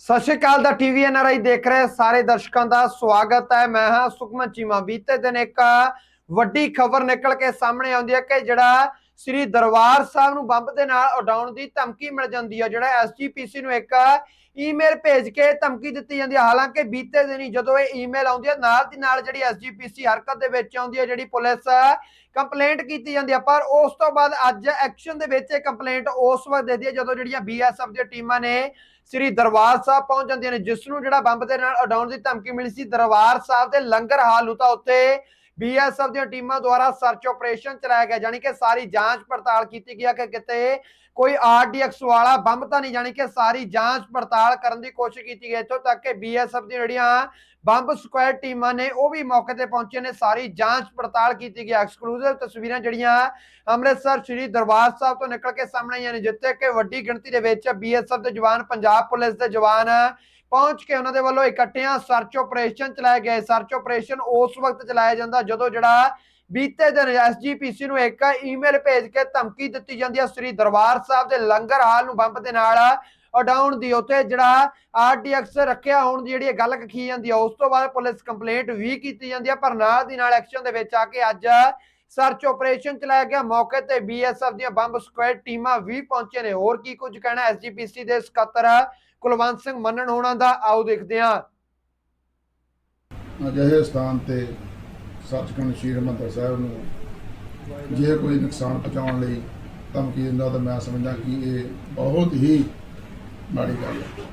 ਸਤਿ ਸ਼੍ਰੀ ਅਕਾਲ ਦਾ TV NRI ਦੇਖ ਰਹੇ ਸਾਰੇ ਦਰਸ਼ਕਾਂ ਦਾ ਸਵਾਗਤ ਹੈ। ਮੈਂ ਹਾਂ ਸੁਖਮਨ ਚੀਮਾ। ਬੀਤੇ ਦਿਨ ਇੱਕ ਵੱਡੀ ਖਬਰ ਨਿਕਲ ਕੇ ਸਾਹਮਣੇ ਆਉਂਦੀ ਹੈ ਕਿ ਜਿਹੜਾ ਸ੍ਰੀ ਦਰਬਾਰ ਸਾਹਿਬ ਨੂੰ ਬੰਬ ਦੇ ਨਾਲ ਉਡਾਉਣ ਦੀ ਧਮਕੀ ਮਿਲ ਜਾਂਦੀ ਹੈ। ਜਿਹੜਾ ਐਸਜੀਪੀਸੀ ਨੂੰ ਇੱਕ ਈਮੇਲ ਭੇਜ ਕੇ ਧਮਕੀ ਦਿੱਤੀ ਜਾਂਦੀ ਹੈ। ਹਾਲਾਂਕਿ ਬੀਤੇ ਦਿਨੀ ਜਦੋਂ ਇਹ ਈਮੇਲ ਆਉਂਦੀ ਹੈ, ਨਾਲ ਦੀ ਨਾਲ ਜਿਹੜੀ ਐਸਜੀਪੀਸੀ ਹਰਕਤ ਦੇ ਵਿੱਚ ਆਉਂਦੀ ਹੈ, ਜਿਹੜੀ ਪੁਲਿਸ ਕੰਪਲੇਂਟ ਕੀਤੀ ਜਾਂਦੀ ਹੈ। ਪਰ ਉਸ ਤੋਂ ਬਾਅਦ ਅੱਜ ਐਕਸ਼ਨ ਦੇ ਵਿੱਚ ਇਹ ਕੰਪਲੇਂਟ ਉਸ ਵਕਤ ਦੇਦੀ ਹੈ, ਜਦੋਂ ਜਿਹੜੀਆਂ ਬੀਐਸਐਫ ਦੀਆਂ ਟੀਮਾਂ ਨੇ ਸ੍ਰੀ ਦਰਬਾਰ ਸਾਹਿਬ ਪਹੁੰਚ ਜਾਂਦੀਆਂ ਨੇ, ਜਿਸ ਨੂੰ ਜਿਹੜਾ ਬੰਬ ਦੇ ਨਾਲ ਉਡਾਉਣ ਦੀ ਧਮਕੀ ਮਿਲੀ ਸੀ। ਦਰਬਾਰ ਸਾਹਿਬ ਦੇ ਲੰਗਰ ਹਾਲ ਨੂੰ ਤਾਂ ਉੱਥੇ ਬੀਐਸਐਫ ਦੀਆਂ ਟੀਮਾਂ ਦੁਆਰਾ ਸਰਚ ਆਪਰੇਸ਼ਨ ਚਲਾਇਆ ਗਿਆ ਜਾਨੀ ਕਿ ਸਾਰੀ ਜਾਂਚ ਪੜਤਾਲ ਕੀਤੀ ਗਈ ਕਿ ਕਿਤੇ ਕੋਈ ਆਰਡੀਐਕਸ ਵਾਲਾ ਬੰਬ ਤਾਂ ਨਹੀਂ ਜਾਨੀ ਕਿ ਸਾਰੀ ਜਾਂਚ ਪੜਤਾਲ ਕਰਨ ਦੀ ਕੋਸ਼ਿਸ਼ ਕੀਤੀ ਗਈ। ਇੱਥੋਂ ਤੱਕ ਕਿ ਬੀਐਸਐਫ ਦੀਆਂ ਜਿਹੜੀਆਂ ਬੰਬ ਸਕੁਐਡ ਟੀਮਾਂ ਨੇ, ਉਹ ਵੀ ਮੌਕੇ ਤੇ ਪਹੁੰਚੇ ਨੇ, ਸਾਰੀ ਜਾਂਚ ਪੜਤਾਲ ਕੀਤੀ ਗਈ ਐਕਸਕਲੂਸਿਵ ਤਸਵੀਰਾਂ ਜਿਹੜੀਆਂ ਅੰਮ੍ਰਿਤਸਰ ਸ੍ਰੀ ਦਰਬਾਰ ਸਾਹਿਬ ਤੋਂ ਨਿਕਲ ਕੇ ਸਾਹਮਣੇ ਆਈਆਂ ਨੇ, ਜਿੱਥੇ ਕਿ ਵੱਡੀ ਗਿਣਤੀ ਦੇ ਵਿੱਚ ਬੀਐਸਐਫ ਦੇ ਜਵਾਨ, ਪੰਜਾਬ ਪੁਲਿਸ ਦੇ ਜਵਾਨ ਪਹੁੰਚ ਕੇ ਉਹਨਾਂ ਦੇ ਵੱਲੋਂ ਇਕੱਠਿਆਂ ਸਰਚ ਆਪਰੇਸ਼ਨ ਚਲਾਇਆ ਗਿਆ ਸਰਚ ਆਪਰੇਸ਼ਨ ਉਸ ਵਕਤ ਚਲਾਇਆ ਜਾਂਦਾ ਜਦੋਂ ਜਿਹੜਾ ਬੀਤੇ ਦਿਨ ਐਸਜੀਪੀਸੀ ਨੂੰ ਇੱਕ ਈਮੇਲ ਭੇਜ ਕੇ ਧਮਕੀ ਦਿੱਤੀ ਜਾਂਦੀ ਹੈ ਸ੍ਰੀ ਦਰਬਾਰ ਸਾਹਿਬ ਦੇ ਲੰਗਰ ਹਾਲ ਨੂੰ ਬੰਬ ਦੇ ਨਾਲ ਉਡਾਉਣ ਦੀ ਉੱਥੇ ਜਿਹੜਾ ਆਰਡੀਐਕਸ ਰੱਖਿਆ ਹੋਣ ਦੀ ਜਿਹੜੀ ਇਹ ਗੱਲ ਕਹੀ ਜਾਂਦੀ ਹੈ ਉਸ ਤੋਂ ਬਾਅਦ ਪੁਲਿਸ ਕੰਪਲੇਂਟ ਵੀ ਕੀਤੀ ਜਾਂਦੀ ਹੈ ਪਰ ਨਾਲ ਦੀ ਨਾਲ ਐਕਸ਼ਨ ਦੇ ਵਿੱਚ ਆ ਕੇ ਅੱਜ ਸਰਚ ਆਪਰੇਸ਼ਨ ਚਲਾਇਆ ਗਿਆ। ਮੌਕੇ ਤੇ ਬੀਐਸਐਫ ਦੀਆਂ ਬੰਬ ਸਕੁਐਡ ਟੀਮਾਂ ਵੀ ਪਹੁੰਚੇ ਨੇ। ਹੋਰ ਕੀ ਕੁਝ ਕਹਿਣਾ ਐਸਜੀਪੀਸੀ ਦੇ ਸਕੱਤਰ ਕੁਲਵੰਤ ਸਿੰਘ ਮੰਨਣ ਹੋਣਾ ਦਾ, ਆਓ ਦੇਖਦੇ ਹਾਂ। ਅਜਿਹੇ ਸਥਾਨ ਤੇ ਸੱਚਖੰਡ ਸ਼੍ਰੀ ਹਰਿਮੰਦਰ ਸਾਹਿਬ ਨੂੰ ਜੇ ਕੋਈ ਨੁਕਸਾਨ ਪਹੁੰਚਾਉਣ ਲਈ ਧਮਕੀ ਦਿੰਦਾ ਤਾਂ ਮੈਂ ਸਮਝਦਾ ਕਿ ਇਹ ਬਹੁਤ ਹੀ ਮਾੜੀ ਗੱਲ ਹੈ।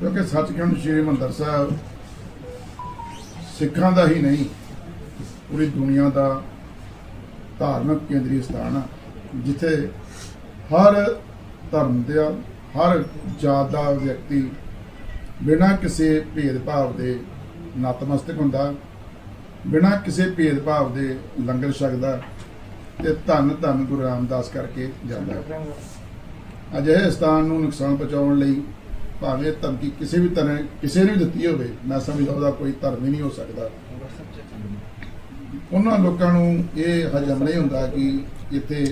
ਕਿਉਂਕਿ ਸੱਚਖੰਡ ਸ਼੍ਰੀ ਹਰਿਮੰਦਰ ਸਾਹਿਬ ਸਿੱਖਾਂ ਦਾ ਹੀ ਨਹੀਂ, ਪੂਰੀ ਦੁਨੀਆ ਦਾ ਧਾਰਮਿਕ ਕੇਂਦਰੀ ਸਥਾਨ ਆ, ਜਿੱਥੇ ਹਰ ਧਰਮ ਦਾ ਹਰ ਜਾਤ ਦਾ ਵਿਅਕਤੀ ਬਿਨਾਂ ਕਿਸੇ ਭੇਦਭਾਵ ਦੇ ਨਤਮਸਤਕ ਹੁੰਦਾ, ਬਿਨਾਂ ਕਿਸੇ ਭੇਦਭਾਵ ਦੇ ਲੰਗਰ ਛਕਦਾ ਤੇ ਧੰਨ ਧੰਨ ਗੁਰੂ ਰਾਮਦਾਸ ਕਰਕੇ ਜਾਂਦਾ ਅਜਿਹੇ ਸਥਾਨ ਨੂੰ ਨੁਕਸਾਨ ਪਹੁੰਚਾਉਣ ਲਈ ਭਾਵੇਂ ਧਮਕੀ ਕਿਸੇ ਵੀ ਤਰ੍ਹਾਂ, ਕਿਸੇ ਨੇ ਵੀ ਦਿੱਤੀ ਹੋਵੇ, ਮੈਂ ਸਮਝਦਾ ਉਹਦਾ ਕੋਈ ਧਰਮ ਹੀ ਨਹੀਂ ਹੋ ਸਕਦਾ। ਉਹਨਾਂ ਲੋਕਾਂ ਨੂੰ ਇਹ ਹਜਮ ਨਹੀਂ ਹੁੰਦਾ ਕਿ ਇੱਥੇ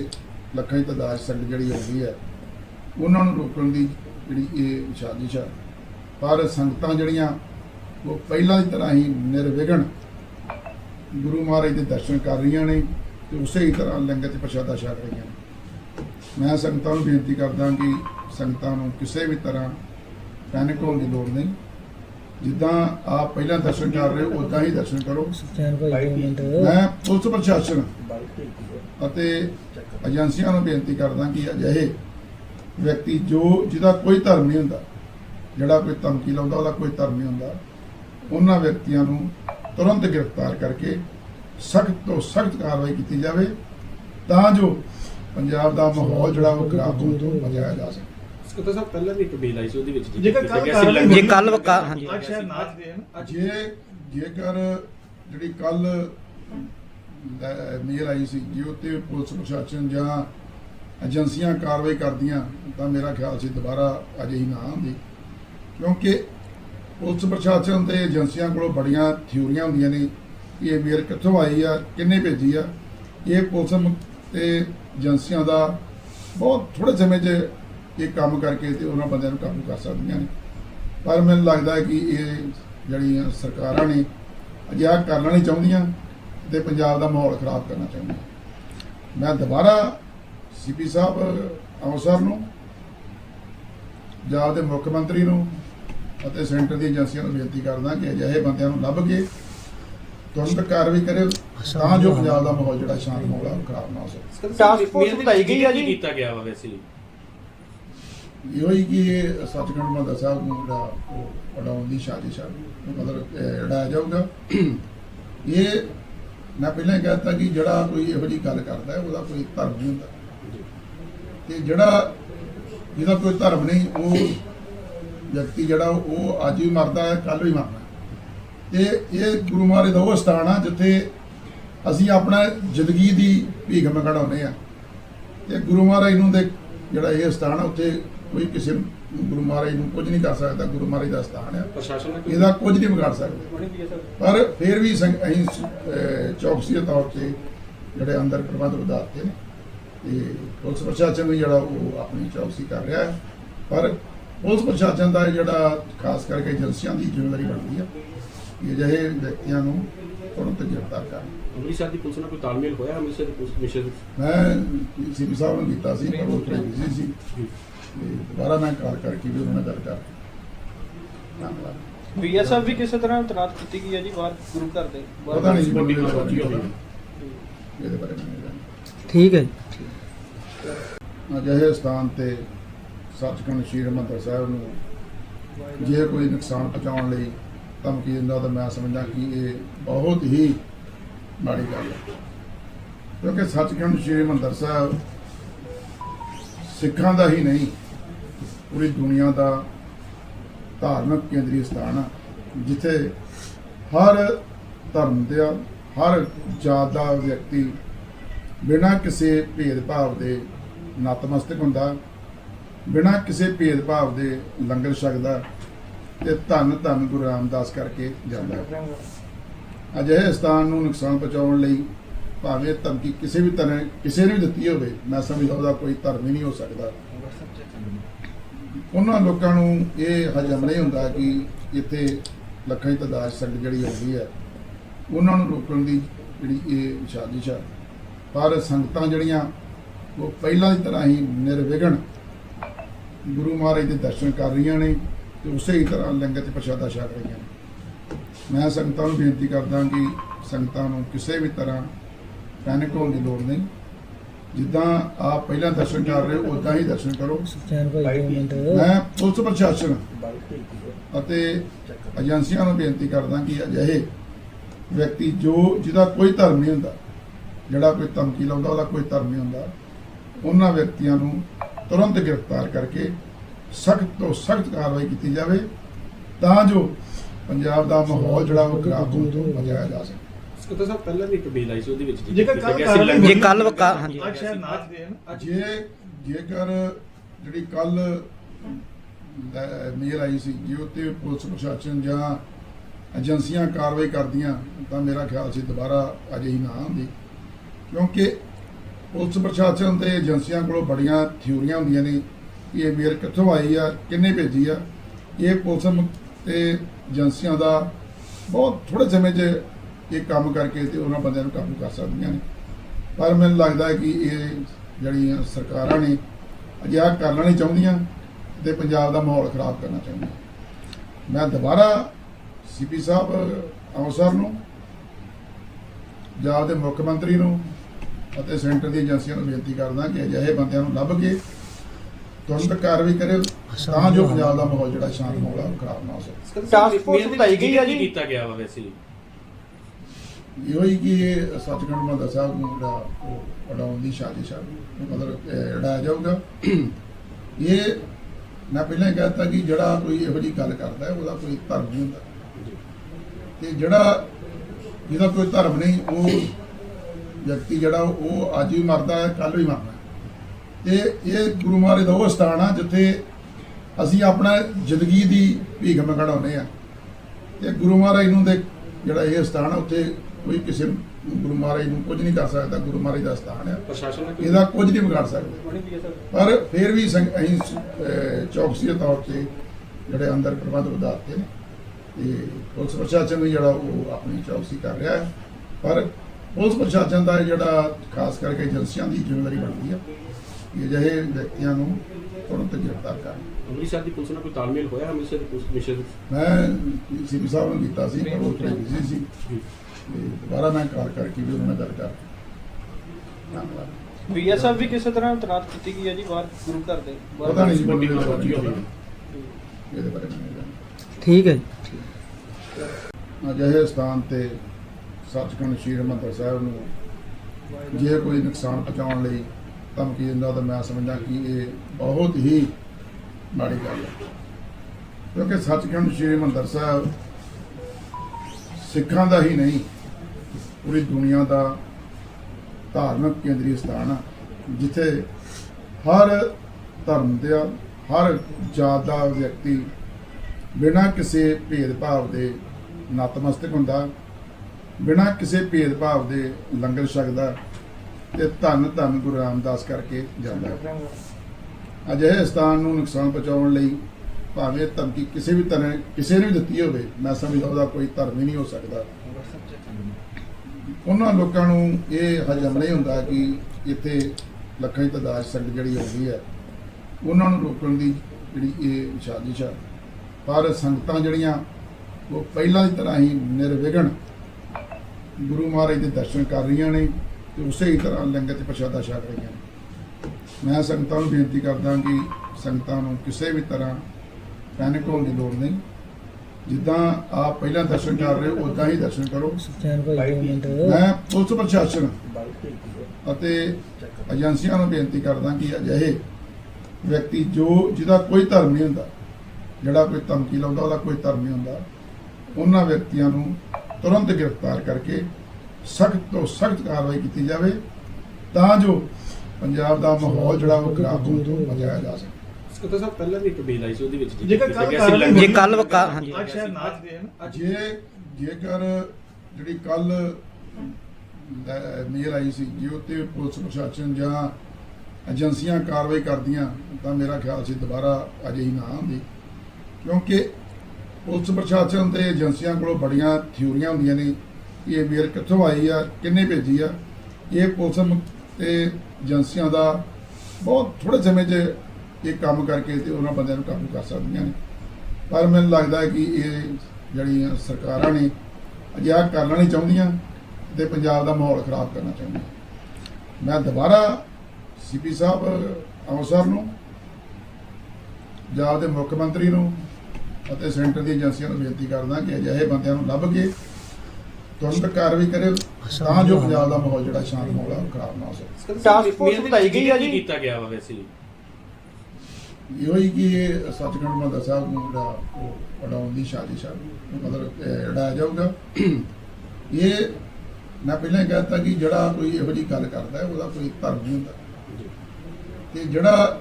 ਲੱਖਾਂ ਦੀ ਤਾਦਾਦ ਸੰਗਤ ਜਿਹੜੀ ਆਉਂਦੀ ਹੈ। ਉਹਨਾਂ ਨੂੰ ਰੋਕਣ ਦੀ ਜਿਹੜੀ ਇਹ ਸਾਜ਼ਿਸ਼ ਹੈ ਪਰ ਸੰਗਤਾਂ ਜਿਹੜੀਆਂ ਉਹ ਪਹਿਲਾਂ ਦੀ ਤਰ੍ਹਾਂ ਹੀ ਨਿਰਵਿਘਨ ਗੁਰੂ ਮਹਾਰਾਜ ਦੇ ਦਰਸ਼ਨ ਕਰ ਰਹੀਆਂ ਨੇ ਤੇ ਉਸੇ ਹੀ ਤਰ੍ਹਾਂ ਲੰਗਰ 'ਚ ਪ੍ਰਸ਼ਾਦਾ ਛਕ ਰਹੀਆਂ ਨੇ। ਮੈਂ ਸੰਗਤਾਂ ਨੂੰ ਬੇਨਤੀ ਕਰਦਾ ਕਿ ਸੰਗਤਾਂ ਨੂੰ ਕਿਸੇ ਵੀ ਤਰ੍ਹਾਂ ਪੈਨਿਕ ਹੋਣ ਦੀ ਲੋੜ ਨਹੀਂ। ਜਿੱਦਾਂ ਆਪ ਪਹਿਲਾਂ ਦਰਸ਼ਨ ਕਰ ਰਹੇ ਹੋ ਉਦਾਂ ਹੀ ਦਰਸ਼ਨ ਕਰੋ। ਮੈਂ ਪੁਲਿਸ ਪ੍ਰਸ਼ਾਸਨ ਅਤੇ ਏਜੰਸੀਆਂ ਨੂੰ ਬੇਨਤੀ ਕਰਦਾ ਕਿ ਅਜਿਹੇ ਵਿਅਕਤੀ ਜੋ ਜਿਹਦਾ ਕੋਈ ਧਰਮ ਨਹੀਂ ਹੁੰਦਾ ਜਿਹੜਾ ਕੋਈ ਧਮਕੀ ਲਾਉਂਦਾ ਉਹਦਾ ਕੋਈ ਧਰਮ ਨਹੀਂ ਹੁੰਦਾ ਉਹਨਾਂ ਵਿਅਕਤੀਆਂ ਨੂੰ ਤੁਰੰਤ ਗ੍ਰਿਫਤਾਰ ਕਰਕੇ ਸਖਤ ਤੋਂ ਸਖਤ ਕਾਰਵਾਈ ਕੀਤੀ ਜਾਵੇ ਤਾਂ ਜੋ ਪੰਜਾਬ ਦਾ ਮਾਹੌਲ ਜਿਹੜਾ ਉਹ ਖਰਾਬ ਹੋਣ ਤੋਂ ਬਚਾਇਆ ਜਾ ਸਕੇ। ਸਕੱਤਰ ਸਾਹਿਬ ਪਹਿਲਾਂ ਵੀ ਇੱਕ ਬਿੱਲ ਆਈ ਸੀ ਉਹਦੇ ਵਿੱਚ ਜੇਕਰ ਜੇ ਹਾਂਜੀ। ਅੱਜ ਸ਼ਾਇਦ ਜੇ ਜੇਕਰ ਜਿਹੜੀ ਕੱਲ ਮੇਲ ਆਈ ਸੀ ਜੇ ਉੱਤੇ ਪੁਲਿਸ ਪ੍ਰਸ਼ਾਸਨ ਜਾਂ ਏਜੰਸੀਆਂ ਕਾਰਵਾਈ ਕਰਦੀਆਂ, ਤਾਂ ਮੇਰਾ ਖਿਆਲ ਸੀ ਦੁਬਾਰਾ ਅਜਿਹੀ ਨਾ ਆਉਂਦੀ। ਕਿਉਂਕਿ ਪੁਲਿਸ ਪ੍ਰਸ਼ਾਸਨ ਤੇ ਏਜੰਸੀਆਂ ਕੋਲੋਂ ਬੜੀਆਂ ਥਿਊਰੀਆਂ ਹੁੰਦੀਆਂ ਨੇ ਕਿ ਇਹ ਮੇਲ ਕਿੱਥੋਂ ਆਈ ਆ, ਕਿੰਨੇ ਭੇਜੀ ਆ। ਇਹ ਪੁਲਿਸ ਮ- ਤੇ ਏਜੰਸੀਆਂ ਦਾ ਬਹੁਤ ਥੋੜੇ ਸਮੇਂ 'ਚ ਇਹ ਕੰਮ ਕਰਕੇ ਤੇ ਉਹਨਾਂ ਬੰਦਿਆਂ ਨੂੰ ਕਾਬੂ ਕਰ ਸਕਦੀਆਂ ਨੇ। ਪਰ ਮੈਨੂੰ ਲੱਗਦਾ ਕਿ ਇਹ ਜਿਹੜੀਆਂ ਸਰਕਾਰਾਂ ਨੇ ਅਜਿਹਾ ਕਰਨਾ ਨਹੀਂ ਚਾਹੁੰਦੀਆਂ ਤੇ ਪੰਜਾਬ ਦਾ ਮਾਹੌਲ ਖਰਾਬ ਕਰਨਾ ਚਾਹੁੰਦੀਆਂ। ਮੈਂ ਦੁਬਾਰਾ ਸੀਪੀ ਸਾਹਿਬ ਅੰਮ੍ਰਿਤਸਰ ਨੂੰ ਪੰਜਾਬ ਦੇ ਮੁੱਖ ਮੰਤਰੀ ਨੂੰ ਅਤੇ ਸੈਂਟਰ ਦੀ ਏਜੰਸੀਆਂ ਨੂੰ ਬੇਨਤੀ ਕਰਦਾ ਕਿ ਅਜਿਹੇ ਬੰਦਿਆਂ ਨੂੰ ਲੱਭ ਕੇ ਤੁਰੰਤ ਕਾਰਵਾਈ ਕਰੇ ਤਾਂ ਜੋ ਪੰਜਾਬ ਦਾ ਮਾਹੌਲ ਜਿਹੜਾ ਸ਼ਾਂਤ ਮਾਹੌਲ ਆ ਉਹ ਖਰਾਬ ਨਾ ਹੋ ਸਕੇ। ਟਾਸਕ ਫੋਰਸ ਵਿੱਚ ਗਈ ਜੀ। ਕੀਤਾ ਗਿਆ ਵਾ ਵੈਸੇ ਇਹੋ ਹੀ ਕਿ ਸੱਚਖੰਡ ਮਹੰਦਰ ਸਾਹਿਬ ਨੂੰ ਜਿਹੜਾ ਉਹ ਉਡਾਉਣ ਦੀ ਸਾਜ਼ਿਸ਼ ਆ। ਮਤਲਬ ਜਾਊਗਾ। ਇਹ ਮੈਂ ਪਹਿਲਾਂ ਹੀ ਕਹਿ ਦਿੱਤਾ ਕਿ ਜਿਹੜਾ ਕੋਈ ਇਹੋ ਜਿਹੀ ਗੱਲ ਕਰਦਾ ਹੈ ਉਹਦਾ ਕੋਈ ਧਰਮ ਨਹੀਂ ਹੁੰਦਾ। ਤੇ ਜਿਹੜਾ ਜਿਹਦਾ ਕੋਈ ਧਰਮ ਨਹੀਂ ਉਹ ਵਿਅਕਤੀ ਜਿਹੜਾ ਉਹ ਅੱਜ ਵੀ ਮਰਦਾ ਹੈ ਕੱਲ ਵੀ ਮਰਨਾ ਹੈ। ਤੇ ਇਹ ਗੁਰੂ ਮਹਾਰਾਜ ਦਾ ਉਹ ਸਥਾਨ ਆ ਜਿੱਥੇ ਅਸੀਂ ਆਪਣਾ ਜ਼ਿੰਦਗੀ ਦੀ ਭੀਖ ਮੰਗਣਾਉਂਦੇ ਆ ਤੇ ਗੁਰੂ ਮਹਾਰਾਜ ਨੂੰ ਦੇ ਜਿਹੜਾ ਇਹ ਸਥਾਨ ਆ ਉੱਥੇ ਕੋਈ ਕਿਸੇ ਗੁਰੂ ਮਹਾਰਾਜ ਨੂੰ ਕੁਝ ਨਹੀਂ ਕਰ ਸਕਦਾ ਗੁਰੂ ਮਹਾਰਾਜ ਦਾ ਸਥਾਨ ਆ। ਪ੍ਰਸ਼ਾਸਨ ਇਹਦਾ ਕੁਝ ਨਹੀਂ ਵਿਗਾੜ ਸਕਦਾ। ਪਰ ਫਿਰ ਵੀ ਅਸੀਂ ਚੌਕਸੀ ਦੇ ਤੌਰ ਤੇ ਜਿਹੜੇ ਅੰਦਰ ਪ੍ਰਬੰਧ ਵਧਾਤੇ ਨੇ ਤੇ ਪੁਲਿਸ ਪ੍ਰਸ਼ਾਸਨ ਵੀ ਜਿਹੜਾ ਉਹ ਆਪਣੀ ਚੌਕਸੀ ਕਰ ਰਿਹਾ ਹੈ। ਪਰ ਪੁਲਿਸ ਪ੍ਰਸ਼ਾਸਨ ਦਾ ਜਿਹੜਾ ਖਾਸ ਕਰਕੇ ਏਜੰਸੀਆਂ ਦੀ ਜ਼ਿੰਮੇਵਾਰੀ ਬਣਦੀ ਆ ਕਿ ਅਜਿਹੇ ਵਿਅਕਤੀਆਂ ਨੂੰ ਤੁਰੰਤ ਗ੍ਰਿਫਤਾਰ ਕਰਨ ਅੰਮ੍ਰਿਤਸਰ ਦੀ ਪੁਲਿਸ ਨਾਲ ਕੋਈ ਤਾਲਮੇਲ ਹੋਇਆ ਅੰਮ੍ਰਿਤਸਰ ਦੀ ਪੁਲਿਸ ਮਿਸ਼ਨ ਮੈਂ ਸੀਪੀ ਸਾਹਿਬ ਨੂੰ ਕੀਤਾ ਸੀ ਪਰ ਉਹ ਥੋੜੇ ਬਿਜ਼ੀ ਸੀ। ਤੇ ਦੁਬਾਰਾ ਮੈਂ ਕਾਲ ਕਰਕੇ ਵੀ ਉਹਨਾਂ ਨਾਲ ਗੱਲ ਕਰ ਧੰਨਵਾਦ। ਬੀਐਸਐਫ ਵੀ ਕਿਸੇ ਤਰ੍ਹਾਂ ਤਨਾਤ ਕੀਤੀ ਗਈ ਹੈ ਜੀ ਬਾਹਰ ਗੁਰੂ ਘਰ ਦੇ? ਬਾਹਰ। ਪਤਾ ਨਹੀਂ ਜੀ ਮੈਨੂੰ ਇਹਦੇ ਬਾਰੇ ਹੋਈ ਇਹਦੇ ਬਾਰੇ ਮੈਨੂੰ। ਠੀਕ ਹੈ ਜੀ। ਅਜਿਹੇ ਸਥਾਨ ਤੇ ਸੱਚਖੰਡ ਸ੍ਰੀ ਹਰਿਮੰਦਰ ਸਾਹਿਬ ਨੂੰ ਜੇ ਕੋਈ ਨੁਕਸਾਨ ਪਹੁੰਚਾਉਣ ਲਈ ਧਮਕੀ ਦਿੰਦਾ ਤਾਂ ਮੈਂ ਸਮਝਦਾ ਕਿ ਇਹ ਬਹੁਤ ਹੀ ਮਾੜੀ ਗੱਲ ਹੈ। ਕਿਉਂਕਿ ਸੱਚਖੰਡ ਸ੍ਰੀ ਹਰਿਮੰਦਰ ਸਾਹਿਬ ਸਿੱਖਾਂ ਦਾ ਹੀ ਨਹੀਂ, ਪੂਰੀ ਦੁਨੀਆ ਦਾ ਧਾਰਮਿਕ ਕੇਂਦਰੀ ਸਥਾਨ ਆ, ਜਿੱਥੇ ਹਰ ਧਰਮ ਦਾ ਹਰ ਜਾਤ ਦਾ ਵਿਅਕਤੀ ਬਿਨਾਂ ਕਿਸੇ ਭੇਦਭਾਵ ਦੇ ਨਤਮਸਤਕ ਹੁੰਦਾ, ਬਿਨਾਂ ਕਿਸੇ ਭੇਦਭਾਵ ਦੇ ਲੰਗਰ ਛਕਦਾ ਤੇ ਧੰਨ ਧੰਨ ਗੁਰੂ ਰਾਮਦਾਸ ਕਰਕੇ ਜਾਂਦਾ ਅਜਿਹੇ ਸਥਾਨ ਨੂੰ ਨੁਕਸਾਨ ਪਹੁੰਚਾਉਣ ਲਈ ਭਾਵੇਂ ਧਮਕੀ ਕਿਸੇ ਵੀ ਤਰ੍ਹਾਂ ਕਿਸੇ ਨੇ ਵੀ ਦਿੱਤੀ ਹੋਵੇ, ਮੈਂ ਸਮਝਦਾ ਉਹਦਾ ਕੋਈ ਧਰਮ ਹੀ ਨਹੀਂ ਹੋ ਸਕਦਾ। ਉਹਨਾਂ ਲੋਕਾਂ ਨੂੰ ਇਹ ਹਜਮ ਨਹੀਂ ਹੁੰਦਾ ਕਿ ਇੱਥੇ ਲੱਖਾਂ ਦੀ ਤਾਦਾਦ 'ਚ ਜਿਹੜੀ ਆਉਂਦੀ ਹੈ, ਉਹਨਾਂ ਨੂੰ ਰੋਕਣ ਦੀ ਜਿਹੜੀ ਇਹ ਸਾਜ਼ਿਸ਼ ਹੈ। ਪਰ ਸੰਗਤਾਂ ਜਿਹੜੀਆਂ ਉਹ ਪਹਿਲਾਂ ਦੀ ਤਰ੍ਹਾਂ ਹੀ ਨਿਰਵਿਘਨ ਗੁਰੂ ਮਹਾਰਾਜ ਦੇ ਦਰਸ਼ਨ ਕਰ ਰਹੀਆਂ ਨੇ ਤੇ ਉਸੇ ਹੀ ਤਰ੍ਹਾਂ ਲੰਗਰ ਤੇ ਪ੍ਰਸ਼ਾਦਾ ਛਕ ਰਹੀਆਂ ਨੇ। ਮੈਂ ਸੰਗਤਾਂ ਨੂੰ ਬੇਨਤੀ ਕਰਦਾ ਕਿ ਸੰਗਤਾਂ ਨੂੰ ਕਿਸੇ ਵੀ ਤਰ੍ਹਾਂ ਪੈਨਿਕ ਹੋਣ ਦੀ ਲੋੜ ਨਹੀਂ। ਜਿੱਦਾਂ ਆਪ ਪਹਿਲਾਂ ਦਰਸ਼ਨ ਕਰ ਰਹੇ ਹੋ ਉਦਾਂ ਹੀ ਦਰਸ਼ਨ ਕਰੋ। ਮੈਂ ਪੁਲਿਸ ਪ੍ਰਸ਼ਾਸਨ ਅਤੇ ਏਜੰਸੀਆਂ ਨੂੰ ਬੇਨਤੀ ਕਰਦਾ ਕਿ ਅਜਿਹੇ ਵਿਅਕਤੀ ਜੋ ਜਿਹਦਾ ਕੋਈ ਧਰਮ ਨਹੀਂ ਹੁੰਦਾ ਜਿਹੜਾ ਕੋਈ ਧਮਕੀ ਲਾਉਂਦਾ ਉਹਦਾ ਕੋਈ ਧਰਮ ਨਹੀਂ ਹੁੰਦਾ। ਉਹਨਾਂ ਵਿਅਕਤੀਆਂ ਨੂੰ ਤੁਰੰਤ ਗ੍ਰਿਫਤਾਰ ਕਰਕੇ ਸਖਤ ਤੋਂ ਸਖਤ ਕਾਰਵਾਈ ਕੀਤੀ ਜਾਵੇ ਤਾਂ ਜੋ ਪੰਜਾਬ ਦਾ ਮਾਹੌਲ ਜਿਹੜਾ ਉਹ ਖਰਾਬ ਹੋਣ ਤੋਂ ਬਚਾਇਆ ਜਾ ਸਕੇ। ਸਕੱਤਰ ਸਾਹਿਬ ਪਹਿਲਾਂ ਵੀ ਇੱਕ ਬਿੱਲ ਆਈ ਸੀ ਉਹਦੇ ਵਿੱਚ ਜੇਕਰ ਕੀਤਾ ਕੱਲ੍ਹ ਗਿਆ ਸੀ ਕਰ- ਲੰਗਰ- ਜੇ ਕੱਲ੍ਹ ਵਕਾ- ਹਾਂਜੀ। ਅੱਜ ਸ਼ਾਇਦ ਨਾਚ ਦੇ ਨਾ ਜੇ ਜੇਕਰ ਜਿਹੜੀ ਕੱਲ ਮੇਲ ਆਈ ਸੀ ਜੇ ਉੱਤੇ ਪੁਲਿਸ ਪ੍ਰਸ਼ਾਸਨ ਜਾਂ ਏਜੰਸੀਆਂ ਕਾਰਵਾਈ ਕਰਦੀਆਂ ਤਾਂ ਮੇਰਾ ਖਿਆਲ ਸੀ ਦੁਬਾਰਾ ਅਜੇ ਹੀ ਨਾ ਆਉਂਦੀ। ਕਿਉਂਕਿ ਪੁਲਿਸ ਪ੍ਰਸ਼ਾਸਨ ਤੇ ਏਜੰਸੀਆਂ ਕੋਲੋਂ ਬੜੀਆਂ ਥਿਊਰੀਆਂ ਹੁੰਦੀਆਂ ਨੇ ਕਿ ਇਹ ਮੇਲ ਕਿੱਥੋਂ ਆਈ ਆ, ਕਿੰਨੇ ਭੇਜੀ ਆ। ਇਹ ਪੁਲਿਸ ਮ- ਤੇ ਏਜੰਸੀਆਂ ਦਾ ਬਹੁਤ ਥੋੜੇ ਸਮੇਂ 'ਚ ਇਹ ਕੰਮ ਕਰਕੇ ਤੇ ਉਹਨਾਂ ਬੰਦਿਆਂ ਨੂੰ ਕਾਬੂ ਕਰ ਸਕਦੀਆਂ ਨੇ। ਪਰ ਮੈਨੂੰ ਲੱਗਦਾ ਕਿ ਇਹ ਜਿਹੜੀਆਂ ਸਰਕਾਰਾਂ ਨੇ ਅਜਿਹਾ ਕਰਨਾ ਨਹੀਂ ਚਾਹੁੰਦੀਆਂ ਤੇ ਪੰਜਾਬ ਦਾ ਮਾਹੌਲ ਖਰਾਬ ਕਰਨਾ ਚਾਹੁੰਦੀਆਂ। ਮੈਂ ਦੁਬਾਰਾ ਸੀਪੀ ਸਾਹਿਬ ਅੰਮ੍ਰਿਤਸਰ ਨੂੰ ਪੰਜਾਬ ਦੇ ਮੁੱਖ ਮੰਤਰੀ ਨੂੰ ਅਤੇ ਸੈਂਟਰ ਦੀ ਏਜੰਸੀਆਂ ਨੂੰ ਬੇਨਤੀ ਕਰਦਾ ਕਿ ਅਜਿਹੇ ਬੰਦਿਆਂ ਨੂੰ ਲੱਭ ਕੇ ਤੁਰੰਤ ਕਾਰਵਾਈ ਕਰੇ ਤਾਂ ਜੋ ਪੰਜਾਬ ਦਾ ਮਾਹੌਲ ਜਿਹੜਾ ਸ਼ਾਂਤ ਮਾਹੌਲ ਆ ਖਰਾਬ ਨਾ ਹੋ ਸਕੇ। ਟਾਸਕ ਫੋਰਸ ਵਿੱਚ ਗਈ ਆ ਜੀ? ਕੀਤਾ ਗਿਆ ਵਾ ਵੈਸੇ ਇਹੋ ਹੀ ਕਿ ਸੱਚਖੰਡ ਮੰਦਰ ਸਾਹਿਬ ਨੂੰ ਜਿਹੜਾ ਉਹ ਉਡਾਉਣ ਦੀ ਸਾਜ਼ਿਸ਼ ਆ ਮਤਲਬ ਇਹ ਉਡਾਇਆ ਜਾਊਗਾ। ਇਹ ਮੈਂ ਪਹਿਲਾਂ ਹੀ ਕਹਿ ਦਿੱਤਾ ਕਿ ਜਿਹੜਾ ਕੋਈ ਇਹੋ ਜਿਹੀ ਗੱਲ ਕਰਦਾ ਹੈ ਉਹਦਾ ਕੋਈ ਧਰਮ ਨਹੀਂ ਹੁੰਦਾ। ਤੇ ਜਿਹੜਾ ਜਿਹਦਾ ਕੋਈ ਧਰਮ ਨਹੀਂ ਉਹ ਵਿਅਕਤੀ ਜਿਹੜਾ ਉਹ ਅੱਜ ਵੀ ਮਰਦਾ ਹੈ ਕੱਲ ਵੀ ਮਰਨਾ ਹੈ। ਤੇ ਇਹ ਗੁਰੂ ਮਹਾਰਾਜ ਦਾ ਉਹ ਸਥਾਨ ਆ ਜਿੱਥੇ ਅਸੀਂ ਆਪਣਾ ਜ਼ਿੰਦਗੀ ਦੀ ਭੀਖ ਮੰਗਾਉਂਦੇ ਆ ਤੇ ਗੁਰੂ ਮਹਾਰਾਜ ਨੂੰ ਦੇ ਜਿਹੜਾ ਇਹ ਸਥਾਨ ਆ ਉੱਥੇ ਕੋਈ ਕਿਸੇ ਗੁਰੂ ਮਹਾਰਾਜ ਨੂੰ ਕੁਝ ਨਹੀਂ ਕਰ ਸਕਦਾ ਗੁਰੂ ਮਹਾਰਾਜ ਦਾ ਸਥਾਨ ਆ। ਪ੍ਰਸ਼ਾਸਨ ਇਹਦਾ ਕੁਝ ਨਹੀਂ ਵਿਗਾੜ ਸਕਦੇ। ਪਰ ਫਿਰ ਵੀ ਅਸੀਂ ਚੌਕਸੀ ਤੌਰ ਤੇ ਜਿਹੜੇ ਅੰਦਰ ਪ੍ਰਬੰਧ ਵਧਾਤੇ ਨੇ ਤੇ ਪੁਲਿਸ ਪ੍ਰਸ਼ਾਸਨ ਵੀ ਜਿਹੜਾ ਉਹ ਆਪਣੀ ਚੌਕਸੀ ਕਰ ਰਿਹਾ ਹੈ। ਪਰ ਪੁਲਿਸ ਪ੍ਰਸ਼ਾਸਨ ਦਾ ਜਿਹੜਾ ਖਾਸ ਕਰਕੇ ਏਜੰਸੀਆਂ ਦੀ ਜ਼ਿੰਮੇਵਾਰੀ ਬਣਦੀ ਹੈ ਕਿ ਅਜਿਹੇ ਵਿਅਕਤੀਆਂ ਨੂੰ ਤੁਰੰਤ ਗ੍ਰਿਫਤਾਰ ਕਰਨ। ਅੰਮ੍ਰਿਤਸਰ ਦੀ ਪੁਲਿਸ ਨਾਲ ਕੋਈ ਤਾਲਮੇਲ ਹੋਇਆ? ਅੰਮ੍ਰਿਤਸਰ ਦੀ ਪੁਲਿਸ ਮਿਸ਼ਨ ਮੈਂ ਸੀਪੀ ਸਾਹਿਬ ਨੂੰ ਕੀਤਾ ਸੀ ਪਰ ਉਹ ਥੋੜੇ ਬਿਜ਼ੀ ਸੀ। ਤੇ ਦੁਬਾਰਾ ਮੈਂ ਕਾਲ ਕਰਕੇ ਵੀ ਉਹਨਾਂ ਨਾਲ ਗੱਲ ਕਰ ਧੰਨਵਾਦ। ਬੀਐਸਐਫ ਵੀ ਕਿਸੇ ਤਰ੍ਹਾਂ ਤਨਾਤ ਕੀਤੀ ਗਈ ਹੈ ਜੀ ਬਾਹਰ ਗੁਰੂ ਘਰ ਦੇ? ਬਾਹਰ। ਪਤਾ ਨਹੀਂ ਜੀ ਮੈਨੂੰ ਕੀ ਹੋਈ ਇਹਦੇ ਬਾਰੇ ਮੈਨੂੰ ਨਹੀਂ ਜਾਣਕਾਰੀ। ਠੀਕ ਹੈ ਜੀ। ਅਜਿਹੇ ਸਥਾਨ ਤੇ ਸੱਚਖੰਡ ਸ੍ਰੀ ਹਰਿਮੰਦਰ ਸਾਹਿਬ ਨੂੰ ਜੇ ਕੋਈ ਨੁਕਸਾਨ ਪਹੁੰਚਾਉਣ ਲਈ ਧਮਕੀ ਦਿੰਦਾ ਤਾਂ ਮੈਂ ਸਮਝਦਾ ਕਿ ਇਹ ਬਹੁਤ ਹੀ ਮਾੜੀ ਗੱਲ ਹੈ। ਕਿਉਂਕਿ ਸੱਚਖੰਡ ਸ੍ਰੀ ਹਰਿਮੰਦਰ ਸਾਹਿਬ ਸਿੱਖਾਂ ਦਾ ਹੀ ਨਹੀਂ, ਪੂਰੀ ਦੁਨੀਆ ਦਾ ਧਾਰਮਿਕ ਕੇਂਦਰੀ ਸਥਾਨ ਆ, ਜਿੱਥੇ ਹਰ ਧਰਮ ਦਾ ਹਰ ਜਾਤ ਦਾ ਵਿਅਕਤੀ ਬਿਨਾਂ ਕਿਸੇ ਭੇਦਭਾਵ ਦੇ ਨਤਮਸਤਕ ਹੁੰਦਾ। ਬਿਨਾਂ ਕਿਸੇ ਭੇਦਭਾਵ ਦੇ ਲੰਗਰ ਛਕਦਾ ਤੇ ਧੰਨ ਧੰਨ ਗੁਰੂ ਰਾਮਦਾਸ ਕਰਕੇ ਜਾਂਦਾ ਅਜਿਹੇ ਸਥਾਨ ਨੂੰ ਨੁਕਸਾਨ ਪਹੁੰਚਾਉਣ ਲਈ ਭਾਵੇਂ ਧਮਕੀ ਕਿਸੇ ਵੀ ਤਰ੍ਹਾਂ ਕਿਸੇ ਨੂੰ ਵੀ ਦਿੱਤੀ ਹੋਵੇ, ਮੈਂ ਸਮਝਦਾ ਉਹਦਾ ਕੋਈ ਧਰਮ ਹੀ ਨਹੀਂ ਹੋ ਸਕਦਾ। ਉਹਨਾਂ ਲੋਕਾਂ ਨੂੰ ਇਹ ਹਜਮ ਨਹੀਂ ਹੁੰਦਾ ਕਿ ਇੱਥੇ ਲੱਖਾਂ ਦੀ ਤਾਦਾਦ ਸੰਗਤ ਜਿਹੜੀ ਆਉਂਦੀ ਹੈ, ਉਹਨਾਂ ਨੂੰ ਰੋਕਣ ਦੀ ਜਿਹੜੀ ਇਹ ਸਾਜ਼ਿਸ਼ ਹੈ ਪਰ ਸੰਗਤਾਂ ਜਿਹੜੀਆਂ, ਉਹ ਪਹਿਲਾਂ ਦੀ ਤਰ੍ਹਾਂ ਹੀ ਨਿਰਵਿਘਨ ਗੁਰੂ ਮਹਾਰਾਜ ਦੇ ਦਰਸ਼ਨ ਕਰ ਰਹੀਆਂ ਨੇ ਤੇ ਉਸੇ ਹੀ ਤਰ੍ਹਾਂ ਲੰਗਰ ਤੇ ਪ੍ਰਸ਼ਾਦਾ ਛਕ ਰਹੀਆਂ ਨੇ। ਮੈਂ ਸੰਗਤਾਂ ਨੂੰ ਬੇਨਤੀ ਕਰਦਾ ਕਿ ਸੰਗਤਾਂ ਨੂੰ ਕਿਸੇ ਵੀ ਤਰ੍ਹਾਂ ਪੈਨਿਕ ਹੋਣ ਦੀ ਲੋੜ ਨਹੀਂ। ਜਿੱਦਾਂ ਆਪ ਪਹਿਲਾਂ ਦਰਸ਼ਨ ਕਰ ਰਹੇ ਹੋ ਉਦਾਂ ਹੀ ਦਰਸ਼ਨ ਕਰੋ। ਮੈਂ ਪੁਲਿਸ ਪ੍ਰਸ਼ਾਸਨ ਅਤੇ ਏਜੰਸੀਆਂ ਨੂੰ ਬੇਨਤੀ ਕਰਦਾ ਕਿ ਅਜਿਹੇ ਵਿਅਕਤੀ ਜੋ ਜਿਹਦਾ ਕੋਈ ਧਰਮ ਨਹੀਂ ਹੁੰਦਾ ਜਿਹੜਾ ਕੋਈ ਧਮਕੀ ਲਾਉਂਦਾ ਉਹਦਾ ਕੋਈ ਧਰਮ ਨਹੀਂ ਹੁੰਦਾ ਉਹਨਾਂ ਵਿਅਕਤੀਆਂ ਨੂੰ ਤੁਰੰਤ ਗ੍ਰਿਫਤਾਰ ਕਰਕੇ ਸਖਤ ਤੋਂ ਸਖਤ ਕਾਰਵਾਈ ਕੀਤੀ ਜਾਵੇ ਤਾਂ ਜੋ ਪੰਜਾਬ ਦਾ ਮਾਹੌਲ ਜਿਹੜਾ ਉਹ ਖਰਾਬ ਹੋਣ ਤੋਂ ਬਚਾਇਆ ਜਾ ਸਕੇ। ਸਕੱਤਰ ਸਾਹਿਬ ਪਹਿਲਾਂ ਵੀ ਇੱਕ ਬੇਲ ਆਈ ਸੀ ਉਹਦੇ ਵਿੱਚ ਜੀ ਜੇਕਰ ਕੀਤਾ ਕੱਲ੍ਹ ਗਿਆ ਸੀ ਕਾਰਵਾਈ- ਲੰਗਰ- ਜੇ ਕੱਲ ਵਕਾ ਹਾਂਜੀ। ਅੱਜ ਸ਼ਾਇਦ ਨਾਚ ਦੇ ਹਨ। ਜੇ ਜੇਕਰ ਜਿਹੜੀ ਕੱਲ ਮੇਲ ਆਈ ਸੀ ਜੇ ਉੱਤੇ ਪੁਲਿਸ ਪ੍ਰਸ਼ਾਸਨ ਜਾਂ ਏਜੰਸੀਆਂ ਕਾਰਵਾਈ ਕਰਦੀਆਂ ਤਾਂ ਮੇਰਾ ਖਿਆਲ ਸੀ ਦੁਬਾਰਾ ਅਜੇ ਹੀ ਨਾ ਆਉਂਦੀ। ਕਿਉਂਕਿ ਪੁਲਿਸ ਪ੍ਰਸ਼ਾਸਨ ਤੇ ਏਜੰਸੀਆਂ ਕੋਲੋਂ ਬੜੀਆਂ ਥਿਊਰੀਆਂ ਹੁੰਦੀਆਂ ਨੇ ਕਿ ਇਹ ਮੇਲ ਕਿੱਥੋਂ ਆਈ ਆ, ਕਿੰਨੇ ਭੇਜੀ ਆ। ਇਹ ਪੁਲਿਸ ਮ- ਤੇ ਏਜੰਸੀਆਂ ਦਾ ਬਹੁਤ ਥੋੜੇ ਸਮੇਂ 'ਚ ਇਹ ਕੰਮ ਕਰਕੇ ਤੇ ਉਹਨਾਂ ਬੰਦਿਆਂ ਨੂੰ ਕਾਬੂ ਕਰ ਸਕਦੀਆਂ ਨੇ। ਪਰ ਮੈਨੂੰ ਲੱਗਦਾ ਕਿ ਇਹ ਜਿਹੜੀਆਂ ਸਰਕਾਰਾਂ ਨੇ ਅਜਿਹਾ ਕਰਨਾ ਨਹੀਂ ਚਾਹੁੰਦੀਆਂ ਤੇ ਪੰਜਾਬ ਦਾ ਮਾਹੌਲ ਖਰਾਬ ਕਰਨਾ ਚਾਹੁੰਦੀਆਂ। ਮੈਂ ਦੁਬਾਰਾ ਸੀਪੀ ਸਾਹਿਬ ਅੰਮ੍ਰਿਤਸਰ ਨੂੰ, ਪੰਜਾਬ ਦੇ ਮੁੱਖ ਮੰਤਰੀ ਨੂੰ ਅਤੇ ਸੈਂਟਰ ਦੀ ਏਜੰਸੀਆਂ ਨੂੰ ਬੇਨਤੀ ਕਰਦਾ ਕਿ ਅਜਿਹੇ ਬੰਦਿਆਂ ਨੂੰ ਲੱਭ ਕੇ ਤੁਰੰਤ ਕਾਰਵਾਈ ਕਰੇ ਤਾਂ ਜੋ ਪੰਜਾਬ ਦਾ ਮਾਹੌਲ ਜਿਹੜਾ ਸ਼ਾਂਤ ਮਾਹੌਲ ਹੈ ਉਹ ਖਰਾਬ ਨਾ ਹੋ ਸਕੇ। ਟਾਸਕ ਫੋਰਸ ਬਣਾਈ ਗਈ ਆ ਕੀ ਜੀ। ਕੀਤਾ ਗਿਆ ਵਾ ਵੈਸੇ? ਇਹੋ ਹੀ ਕਿ ਇਹ ਸੱਚਖੰਡ ਮਾਤਾ ਸਾਹਿਬ ਨੂੰ ਜਿਹੜਾ ਉਹ ਉਡਾਉਣ ਦੀ ਸਾਜ਼ਿਸ਼ ਆ। ਉਹ ਮਤਲਬ ਇਹ ਉਡਾਇਆ ਜਾਊਗਾ। ਇਹ ਮੈਂ ਪਹਿਲਾਂ ਹੀ ਕਹਿਤਾ ਕਿ ਜਿਹੜਾ ਕੋਈ ਇਹੋ ਜਿਹੀ ਗੱਲ ਕਰਦਾ ਹੈ ਉਹਦਾ ਕੋਈ ਧਰਮ ਨਹੀਂ ਹੁੰਦਾ। ਤੇ ਜਿਹੜਾ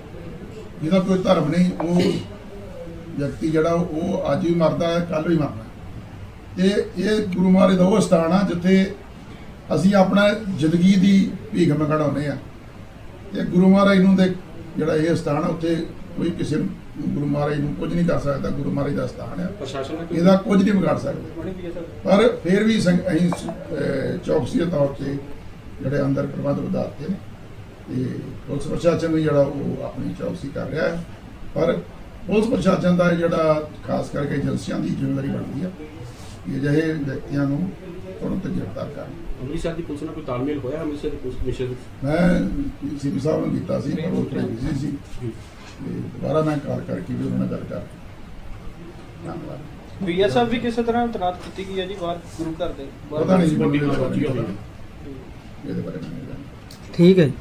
ਜਿਹਦਾ ਕੋਈ ਧਰਮ ਨਹੀਂ ਉਹ ਵਿਅਕਤੀ ਜਿਹੜਾ ਉਹ ਅੱਜ ਵੀ ਮਰਦਾ ਹੈ ਕੱਲ ਵੀ ਮਰਨਾ ਹੈ। ਤੇ ਇਹ ਗੁਰੂ ਮਹਾਰਾਜ ਦਾ ਉਹ ਸਥਾਨ ਆ ਜਿੱਥੇ ਅਸੀਂ ਆਪਣਾ ਜ਼ਿੰਦਗੀ ਦੀ ਭੀਖ ਮੰਗਾਉਂਦੇ ਆ ਤੇ ਗੁਰੂ ਮਹਾਰਾਜ ਨੂੰ ਦੇ ਜਿਹੜਾ ਇਹ ਸਥਾਨ ਆ ਉੱਥੇ ਕੋਈ ਕਿਸੇ ਗੁਰੂ ਮਹਾਰਾਜ ਨੂੰ ਕੁਝ ਨਹੀਂ ਕਰ ਸਕਦਾ ਗੁਰੂ ਮਹਾਰਾਜ ਦਾ ਸਥਾਨ ਆ। ਪ੍ਰਸ਼ਾਸਨ ਇਹਦਾ ਕੁਝ ਨਹੀਂ ਵਿਗਾੜ ਸਕਦੇ। ਪਰ ਫਿਰ ਵੀ ਅਸੀਂ ਚੌਕਸੀ ਦੇ ਤੌਰ ਤੇ ਜਿਹੜੇ ਅੰਦਰ ਪ੍ਰਬੰਧ ਵਧਾਤੇ ਨੇ। ਤੇ ਪੁਲਿਸ ਪ੍ਰਸ਼ਾਸਨ ਵੀ ਜਿਹੜਾ ਉਹ ਆਪਣੀ ਚੌਕਸੀ ਕਰ ਰਿਹਾ ਹੈ। ਪਰ ਪੁਲਿਸ ਪ੍ਰਸ਼ਾਸਨ ਦਾ ਜਿਹੜਾ ਖਾਸ ਕਰਕੇ ਏਜੰਸੀਆਂ ਦੀ ਜ਼ਿੰਮੇਵਾਰੀ ਬਣਦੀ ਹੈ ਕਿ ਅਜਿਹੇ ਵਿਅਕਤੀਆਂ ਨੂੰ ਤੁਰੰਤ ਗ੍ਰਿਫਤਾਰ ਕਰਨ ਅੰਮ੍ਰਿਤਸਰ ਦੀ ਪੁਲਿਸ ਨਾਲ ਕੋਈ ਤਾਲਮੇਲ ਹੋਇਆ ਅੰਮ੍ਰਿਤਸਰ ਦੀ ਪੁਲਿਸ ਮਿਸ਼ਨ ਮੈਂ ਸੀਪੀ ਸਾਹਿਬ ਨੂੰ ਕੀਤਾ ਸੀ ਪਰ ਉਹ ਥੋੜੇ ਬਿਜ਼ੀ ਸੀ ਜੀ। ਤੇ ਦੁਬਾਰਾ ਮੈਂ ਕਾਲ ਕਰਕੇ ਵੀ ਉਹਨਾਂ ਨਾਲ ਗੱਲ ਕਰ ਧੰਨਵਾਦ ਬੀਐਸਐਫ ਵੀ ਕਿਸੇ ਤਰ੍ਹਾਂ ਤਨਾਤ ਕੀਤੀ ਗਈ ਹੈ ਜੀ ਬਾਹਰ ਗੁਰੂ ਘਰ ਦੇ। ਪਤਾ ਨਹੀਂ ਜੀ ਵੱਡੀ ਗੱਲ ਇਹਦੇ ਹੋਈ। ਇਹਦੇ ਬਾਰੇ ਜਾਣਕਾਰੀ। ਠੀਕ ਹੈ ਜੀ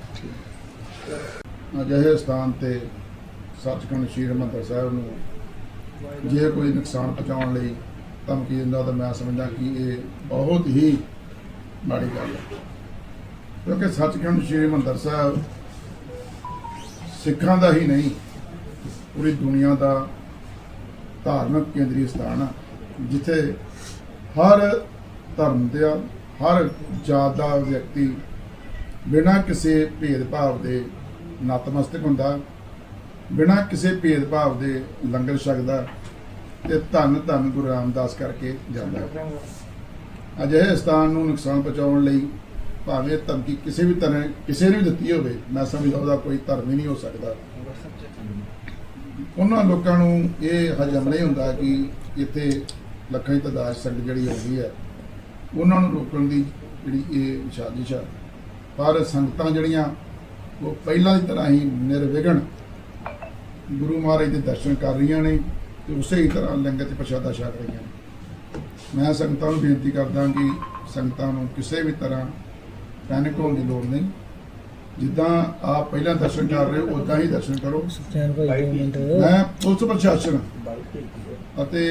ਅਜਿਹੇ ਸਥਾਨ ਤੇ ਸੱਚਖੰਡ ਸ੍ਰੀ ਹਰਿਮੰਦਰ ਸਾਹਿਬ ਨੂੰ ਜੇ ਕੋਈ ਨੁਕਸਾਨ ਪਹੁੰਚਾਉਣ ਲਈ ਧਮਕੀ ਦਿੰਦਾ ਤਾਂ ਮੈਂ ਸਮਝਦਾ ਕਿ ਇਹ ਬਹੁਤ ਹੀ ਮਾੜੀ ਗੱਲ ਹੈ। ਕਿਉਂਕਿ ਸੱਚਖੰਡ ਸ੍ਰੀ ਹਰਿਮੰਦਰ ਸਾਹਿਬ ਸਿੱਖਾਂ ਦਾ ਹੀ ਨਹੀਂ, ਪੂਰੀ ਦੁਨੀਆ ਦਾ ਧਾਰਮਿਕ ਕੇਂਦਰੀ ਸਥਾਨ ਆ, ਜਿੱਥੇ ਹਰ ਧਰਮ ਦੇ ਹਰ ਜਾਤ ਦਾ ਵਿਅਕਤੀ ਬਿਨਾਂ ਕਿਸੇ ਭੇਦਭਾਵ ਦੇ ਨਤਮਸਤਕ ਹੁੰਦਾ। ਬਿਨਾਂ ਕਿਸੇ ਭੇਦਭਾਵ ਦੇ ਲੰਗਰ ਛਕਦਾ ਤੇ ਧੰਨ ਧੰਨ ਗੁਰੂ ਰਾਮਦਾਸ ਕਰਕੇ ਜਾਂਦਾ ਅਜਿਹੇ ਸਥਾਨ ਨੂੰ ਨੁਕਸਾਨ ਪਹੁੰਚਾਉਣ ਲਈ ਭਾਵੇਂ ਧਮਕੀ ਕਿਸੇ ਵੀ ਤਰ੍ਹਾਂ, ਕਿਸੇ ਨੇ ਵੀ ਦਿੱਤੀ ਹੋਵੇ, ਮੈਂ ਸਮਝਦਾ ਉਹਦਾ ਕੋਈ ਧਰਮ ਹੀ ਨਹੀਂ ਹੋ ਸਕਦਾ। ਉਹਨਾਂ ਲੋਕਾਂ ਨੂੰ ਇਹ ਹਜਮ ਨਹੀਂ ਹੁੰਦਾ ਕਿ ਇੱਥੇ ਲੱਖਾਂ ਦੀ ਤਾਦਾਦ ਸੰਗਤ ਜਿਹੜੀ ਆਉਂਦੀ ਹੈ, ਉਹਨਾਂ ਨੂੰ ਰੋਕਣ ਦੀ ਜਿਹੜੀ ਇਹ ਸਾਜ਼ਿਸ਼ ਹੈ ਪਰ ਸੰਗਤਾਂ ਜਿਹੜੀਆਂ, ਉਹ ਪਹਿਲਾਂ ਦੀ ਤਰ੍ਹਾਂ ਹੀ ਨਿਰਵਿਘਨ ਗੁਰੂ ਮਹਾਰਾਜ ਦੇ ਦਰਸ਼ਨ ਕਰ ਰਹੀਆਂ ਨੇ ਤੇ ਉਸੇ ਹੀ ਤਰ੍ਹਾਂ ਲੰਗਰ ਤੇ ਪ੍ਰਸ਼ਾਦਾ ਛਕ ਰਹੀਆਂ ਨੇ। ਮੈਂ ਸੰਗਤਾਂ ਨੂੰ ਬੇਨਤੀ ਕਰਦਾ ਕਿ ਸੰਗਤਾਂ ਨੂੰ ਕਿਸੇ ਵੀ ਤਰ੍ਹਾਂ ਪੈਨਿਕ ਹੋਣ ਦੀ ਲੋੜ ਨਹੀਂ। ਜਿੱਦਾਂ ਆਪ ਪਹਿਲਾਂ ਦਰਸ਼ਨ ਕਰ ਰਹੇ ਹੋ ਉਦਾਂ ਹੀ ਦਰਸ਼ਨ ਕਰੋ। ਮੈਂ ਪੁਲਿਸ ਪ੍ਰਸ਼ਾਸਨ ਅਤੇ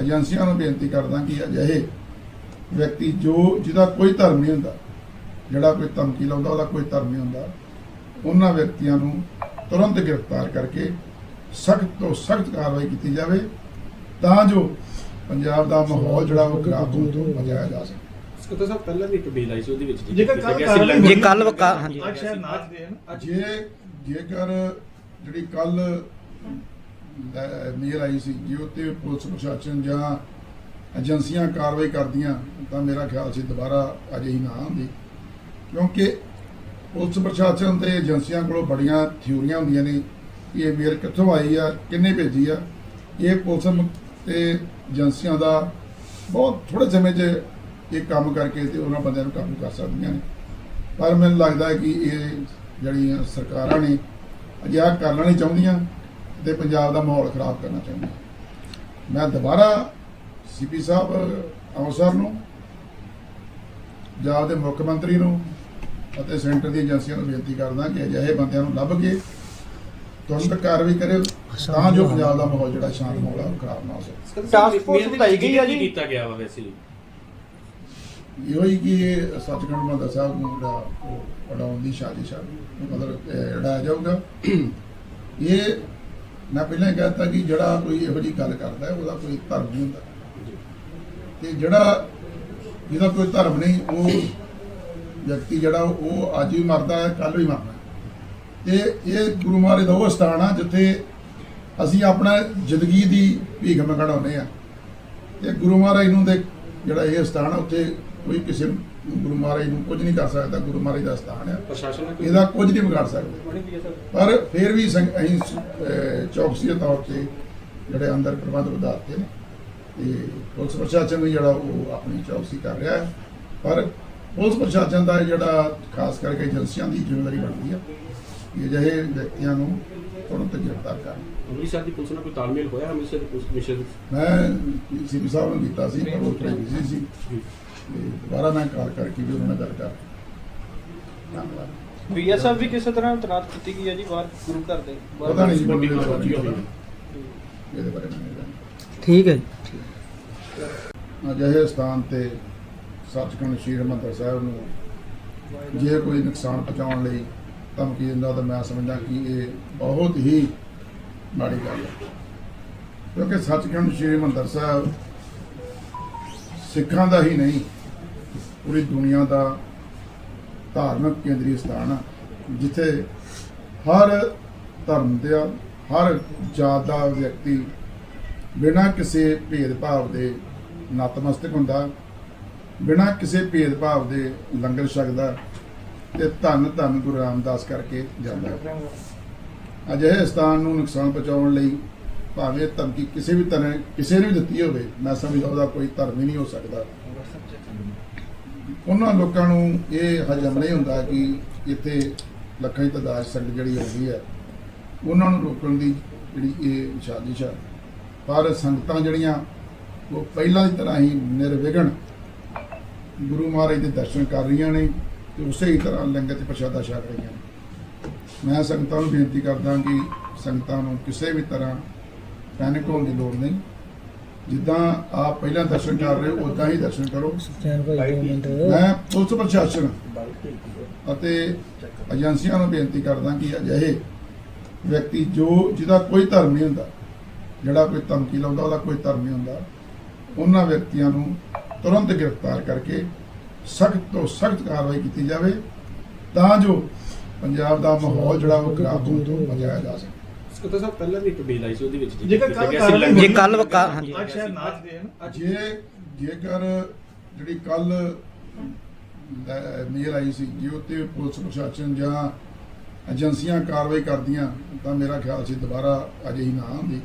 ਏਜੰਸੀਆਂ ਨੂੰ ਬੇਨਤੀ ਕਰਦਾ ਕਿ ਅਜਿਹੇ ਵਿਅਕਤੀ ਜੋ ਜਿਹਦਾ ਕੋਈ ਧਰਮ ਨਹੀਂ ਹੁੰਦਾ ਜਿਹੜਾ ਕੋਈ ਧਮਕੀ ਲਾਉਂਦਾ ਉਹਦਾ ਕੋਈ ਧਰਮ ਨਹੀਂ ਹੁੰਦਾ ਉਹਨਾਂ ਵਿਅਕਤੀਆਂ ਨੂੰ ਤੁਰੰਤ ਗ੍ਰਿਫਤਾਰ ਕਰਕੇ ਸਖਤ ਤੋਂ ਸਖਤ ਕਾਰਵਾਈ ਕੀਤੀ ਜਾਵੇ ਤਾਂ ਜੋ ਪੰਜਾਬ ਦਾ ਮਾਹੌਲ ਜਿਹੜਾ ਉਹ ਖਰਾਬ ਤੋਂ ਬਚਾਇਆ ਜਾ ਸਕੇ। ਸਕੱਤਰ ਸਾਹਿਬ ਪਹਿਲਾਂ ਵੀ ਇੱਕ ਬੇਲ ਆਈ ਸੀ ਉਹਦੇ ਵਿੱਚ ਜੀ ਜੇਕਰ ਕੀਤਾ ਕੱਲ੍ਹ ਗਿਆ ਸੀ? ਕਾਰਵਾਈ- ਲੰਗਰ- ਜੇ ਕੱਲ੍ਹ ਵਕਾ ਹਾਂਜੀ। ਅੱਜ ਸ਼ਾਇਦ ਨਾਚ ਦੇ ਹਨ ਜੇ ਜੇਕਰ ਜਿਹੜੀ ਕੱਲ ਮੇਲ ਆਈ ਸੀ ਜੇ ਉੱਤੇ ਪੁਲਿਸ ਪ੍ਰਸ਼ਾਸਨ ਜਾਂ ਏਜੰਸੀਆਂ ਕਾਰਵਾਈ ਕਰਦੀਆਂ ਤਾਂ ਮੇਰਾ ਖਿਆਲ ਸੀ ਦੁਬਾਰਾ ਅਜਿਹੀ ਨਾ ਹੁੰਦੀ ਕਿਉਂਕਿ ਪੁਲਿਸ ਪ੍ਰਸ਼ਾਸਨ ਤੇ ਏਜੰਸੀਆਂ ਕੋਲੋਂ ਬੜੀਆਂ ਥਿਊਰੀਆਂ ਹੁੰਦੀਆਂ ਨੇ ਕਿ ਇਹ ਮੇਲ ਕਿੱਥੋਂ ਆਈ ਆ, ਕਿੰਨੇ ਭੇਜੀ ਆ। ਇਹ ਪੁਲਿਸ ਮ- ਤੇ ਏਜੰਸੀਆਂ ਦਾ ਬਹੁਤ ਥੋੜੇ ਸਮੇਂ 'ਚ ਇਹ ਕੰਮ ਕਰਕੇ ਤੇ ਉਹਨਾਂ ਬੰਦਿਆਂ ਨੂੰ ਕਾਬੂ ਕਰ ਸਕਦੀਆਂ ਨੇ। ਪਰ ਮੈਨੂੰ ਲੱਗਦਾ ਹੈ ਕਿ ਇਹ ਜਿਹੜੀਆਂ ਸਰਕਾਰਾਂ ਨੇ ਅਜਿਹਾ ਕਰਨਾ ਨਹੀਂ ਚਾਹੁੰਦੀਆਂ ਤੇ ਪੰਜਾਬ ਦਾ ਮਾਹੌਲ ਖਰਾਬ ਕਰਨਾ ਚਾਹੁੰਦੀਆਂ। ਮੈਂ ਦੁਬਾਰਾ ਸੀਪੀ ਸਾਹਿਬ ਅੰਮ੍ਰਿਤਸਰ ਨੂੰ ਪੰਜਾਬ ਦੇ ਮੁੱਖ ਮੰਤਰੀ ਨੂੰ ਅਤੇ ਸੈਂਟਰ ਦੀ ਏਜੰਸੀਆਂ ਨੂੰ ਬੇਨਤੀ ਕਰਦਾ ਕਿ ਅਜਿਹੇ ਬੰਦਿਆਂ ਨੂੰ ਲੱਭ ਕੇ ਤੁਰੰਤ ਕਾਰਵਾਈ ਕਰੇ ਤਾਂ ਜੋ ਪੰਜਾਬ ਦਾ ਮਾਹੌਲ ਜਿਹੜਾ ਸ਼ਾਂਤ ਮਾਹੌਲ ਹੈ ਉਹ ਖਰਾਬ ਨਾ ਹੋ ਸਕੇ। ਟਾਸਕ ਫੋਰਸ ਵਧਾਈ ਗਈ ਆ ਜੀ। ਕੀਤਾ ਗਿਆ ਵਾ ਵੈਸੇ ਇਹੋ ਹੀ ਕਿ ਸੱਚਖੰਡ ਮੰਦਰ ਸਾਹਿਬ ਨੂੰ ਜਿਹੜਾ ਦੀ ਸਾਜ਼ਿਸ਼ ਆ। ਮਤਲਬ ਜਾਊਗਾ। ਇਹ ਮੈਂ ਪਹਿਲਾਂ ਹੀ ਕਹਿਤਾ ਕਿ ਜਿਹੜਾ ਕੋਈ ਇਹੋ ਜਿਹੀ ਗੱਲ ਕਰਦਾ ਹੈ ਉਹਦਾ ਕੋਈ ਧਰਮ ਨਹੀਂ ਹੁੰਦਾ। ਤੇ ਜਿਹੜਾ ਜਿਹਦਾ ਕੋਈ ਧਰਮ ਨਹੀਂ ਉਹ ਵਿਅਕਤੀ ਜਿਹੜਾ ਉਹ ਅੱਜ ਵੀ ਮਰਦਾ ਹੈ ਕੱਲ ਵੀ ਮਰਨਾ ਹੈ। ਤੇ ਇਹ ਗੁਰੂ ਮਹਾਰਾਜ ਦਾ ਉਹ ਸਥਾਨ ਆ ਜਿੱਥੇ ਅਸੀਂ ਆਪਣਾ ਜ਼ਿੰਦਗੀ ਦੀ ਭੀਖ ਮੰਗਣਾਉਂਦੇ ਆ ਤੇ ਗੁਰੂ ਮਹਾਰਾਜ ਨੂੰ ਦੇ ਜਿਹੜਾ ਇਹ ਸਥਾਨ ਆ ਉੱਥੇ ਕੋਈ ਕਿਸੇ ਗੁਰੂ ਮਹਾਰਾਜ ਨੂੰ ਕੁਝ ਨਹੀਂ ਕਰ ਸਕਦਾ ਗੁਰੂ ਮਹਾਰਾਜ ਦਾ ਸਥਾਨ ਆ। ਪ੍ਰਸ਼ਾਸਨ ਇਹਦਾ ਕੁਝ ਨਹੀਂ ਵਿਗਾੜ ਸਕਦੇ। ਪਰ ਫਿਰ ਵੀ ਅਸੀਂ ਚੌਕਸੀ ਦੇ ਤੌਰ ਤੇ ਜਿਹੜੇ ਅੰਦਰ ਪ੍ਰਬੰਧ ਵਧਾਤੇ ਨੇ ਤੇ ਪੁਲਿਸ ਪ੍ਰਸ਼ਾਸਨ ਵੀ ਜਿਹੜਾ ਉਹ ਆਪਣੀ ਚੌਕਸੀ ਕਰ ਰਿਹਾ ਹੈ। ਪਰ ਪੁਲਿਸ ਪ੍ਰਸ਼ਾਸਨ ਦਾ ਜਿਹੜਾ ਖਾਸ ਕਰਕੇ ਏਜੰਸੀਆਂ ਦੀ ਜ਼ਿੰਮੇਵਾਰੀ ਬਣਦੀ ਹੈ ਕਿ ਅਜਿਹੇ ਵਿਅਕਤੀਆਂ ਨੂੰ ਤੁਰੰਤ ਗ੍ਰਿਫਤਾਰ ਕਰਨ। ਅੰਮ੍ਰਿਤਸਰ ਦੀ ਪੁਲਿਸ ਨਾਲ ਕੋਈ ਤਾਲਮੇਲ ਹੋਇਆ? ਅੰਮ੍ਰਿਤਸਰ ਦੀ ਪੁਲਿਸ ਮਿਸ਼ਨ ਮੈਂ ਸੀਪੀ ਸਾਹਿਬ ਨੂੰ ਕੀਤਾ ਸੀ ਪਰ ਉਹ ਥੋੜ੍ਹੇ ਬਿਜ਼ੀ ਸੀ ਤੇ ਦੁਬਾਰਾ ਮੈਂ ਕਾਲ ਕਰਕੇ ਵੀ ਉਹਨਾਂ ਨਾਲ ਗੱਲ ਕਰ ਧੰਨਵਾਦ। ਬੀਐਸਐਫ ਵੀ ਕਿਸੇ ਤਰ੍ਹਾਂ ਤਨਾਤ ਕੀਤੀ ਗਈ ਹੈ ਜੀ ਬਾਹਰ ਗੁਰੂ ਘਰ ਦੇ? ਬਾਹਰ। ਪਤਾ ਨਹੀਂ ਜੀ ਮੈਨੂੰ ਇਹਦੇ ਬਾਰੇ ਹੋਈ। ਇਹਦੇ ਬਾਰੇ ਮੈਨੂੰ ਠੀਕ ਹੈ ਜੀ। ਅਜਿਹੇ ਸਥਾਨ ਤੇ ਸੱਚਖੰਡ ਸ੍ਰੀ ਹਰਿਮੰਦਰ ਸਾਹਿਬ ਨੂੰ ਜੇ ਕੋਈ ਨੁਕਸਾਨ ਪਹੁੰਚਾਉਣ ਲਈ ਧਮਕੀ ਦਿੰਦਾ ਤਾਂ ਮੈਂ ਸਮਝਦਾ ਕਿ ਇਹ ਬਹੁਤ ਹੀ ਮਾੜੀ ਗੱਲ ਹੈ। ਕਿਉਂਕਿ ਸੱਚਖੰਡ ਸ੍ਰੀ ਹਰਿਮੰਦਰ ਸਾਹਿਬ ਸਿੱਖਾਂ ਦਾ ਹੀ ਨਹੀਂ, ਪੂਰੀ ਦੁਨੀਆ ਦਾ ਧਾਰਮਿਕ ਕੇਂਦਰੀ ਸਥਾਨ ਆ, ਜਿੱਥੇ ਹਰ ਧਰਮ ਦਾ ਹਰ ਜਾਤ ਦਾ ਵਿਅਕਤੀ ਬਿਨਾਂ ਕਿਸੇ ਭੇਦਭਾਵ ਦੇ ਨਤਮਸਤਕ ਹੁੰਦਾ। ਬਿਨਾਂ ਕਿਸੇ ਭੇਦਭਾਵ ਦੇ ਲੰਗਰ ਛਕਦਾ ਤੇ ਧੰਨ ਧੰਨ ਗੁਰੂ ਰਾਮਦਾਸ ਕਰਕੇ ਜਾਂਦਾ ਅਜਿਹੇ ਸਥਾਨ ਨੂੰ ਨੁਕਸਾਨ ਪਹੁੰਚਾਉਣ ਲਈ ਭਾਵੇਂ ਧਮਕੀ ਕਿਸੇ ਵੀ ਤਰ੍ਹਾਂ ਕਿਸੇ ਨੇ ਵੀ ਦਿੱਤੀ ਹੋਵੇ, ਮੈਂ ਸਮਝਦਾ ਉਹਦਾ ਕੋਈ ਧਰਮ ਹੀ ਨਹੀਂ ਹੋ ਸਕਦਾ। ਉਹਨਾਂ ਲੋਕਾਂ ਨੂੰ ਇਹ ਹਜਮ ਨਹੀਂ ਹੁੰਦਾ ਕਿ ਇੱਥੇ ਲੱਖਾਂ ਦੀ ਤਾਦਾਦ ਸੰਗਤ ਜਿਹੜੀ ਆਉਂਦੀ ਹੈ, ਉਹਨਾਂ ਨੂੰ ਰੋਕਣ ਦੀ ਜਿਹੜੀ ਇਹ ਸਾਜ਼ਿਸ਼ ਹੈ ਪਰ ਸੰਗਤਾਂ ਜਿਹੜੀਆਂ, ਉਹ ਪਹਿਲਾਂ ਦੀ ਤਰ੍ਹਾਂ ਹੀ ਨਿਰਵਿਘਨ ਗੁਰੂ ਮਹਾਰਾਜ ਦੇ ਦਰਸ਼ਨ ਕਰ ਰਹੀਆਂ ਨੇ ਤੇ ਉਸੇ ਹੀ ਤਰ੍ਹਾਂ ਲੰਗਰ ਤੇ ਪ੍ਰਸ਼ਾਦਾ ਛਕ ਰਹੀਆਂ ਨੇ। ਮੈਂ ਸੰਗਤਾਂ ਨੂੰ ਬੇਨਤੀ ਕਰਦਾ ਕਿ ਸੰਗਤਾਂ ਨੂੰ ਕਿਸੇ ਵੀ ਤਰ੍ਹਾਂ ਪੈਨਿਕ ਹੋਣ ਦੀ ਲੋੜ ਨਹੀਂ। ਜਿੱਦਾਂ ਆਪ ਪਹਿਲਾਂ ਦਰਸ਼ਨ ਕਰ ਰਹੇ ਹੋ ਉਦਾਂ ਹੀ ਦਰਸ਼ਨ ਕਰੋ। ਮੈਂ ਪੁਲਿਸ ਪ੍ਰਸ਼ਾਸਨ ਅਤੇ ਏਜੰਸੀਆਂ ਨੂੰ ਬੇਨਤੀ ਕਰਦਾ ਕਿ ਅਜਿਹੇ ਵਿਅਕਤੀ ਜੋ ਜਿਹਦਾ ਕੋਈ ਧਰਮ ਨਹੀਂ ਹੁੰਦਾ ਜਿਹੜਾ ਕੋਈ ਧਮਕੀ ਲਾਉਂਦਾ ਉਹਦਾ ਕੋਈ ਧਰਮ ਨਹੀਂ ਹੁੰਦਾ ਉਹਨਾਂ ਵਿਅਕਤੀਆਂ ਨੂੰ ਤੁਰੰਤ ਗ੍ਰਿਫਤਾਰ ਕਰਕੇ ਸਖਤ ਤੋਂ ਸਖਤ ਕਾਰਵਾਈ ਕੀਤੀ ਜਾਵੇ ਤਾਂ ਜੋ ਪੰਜਾਬ ਦਾ ਮਾਹੌਲ ਜਿਹੜਾ ਉਹ ਖਰਾਬ ਹੋਣ ਤੋਂ ਬਚਾਇਆ ਜਾ ਸਕੇ। ਸਕੱਤਰ ਸਾਹਿਬ ਪਹਿਲਾਂ ਵੀ ਇੱਕ ਬੇਲ ਆਈ ਸੀ ਉਹਦੇ ਵਿੱਚ ਜੇਕਰ ਜੇ ਵਕਾ-। ਅੱਜ ਸ਼ਾਇਦ ਨਾਚ ਦੇ ਹਨ। ਜੇ ਜਿਹੜੀ ਕੱਲ ਮੇਲ ਆਈ ਸੀ ਜੇ ਉੱਤੇ ਪੁਲਿਸ ਪ੍ਰਸ਼ਾਸਨ ਜਾਂ ਏਜੰਸੀਆਂ ਕਾਰਵਾਈ ਕਰਦੀਆਂ ਤਾਂ ਮੇਰਾ ਖਿਆਲ ਸੀ ਦੁਬਾਰਾ ਅਜਿਹੀ ਨਾ ਹੁੰਦੀ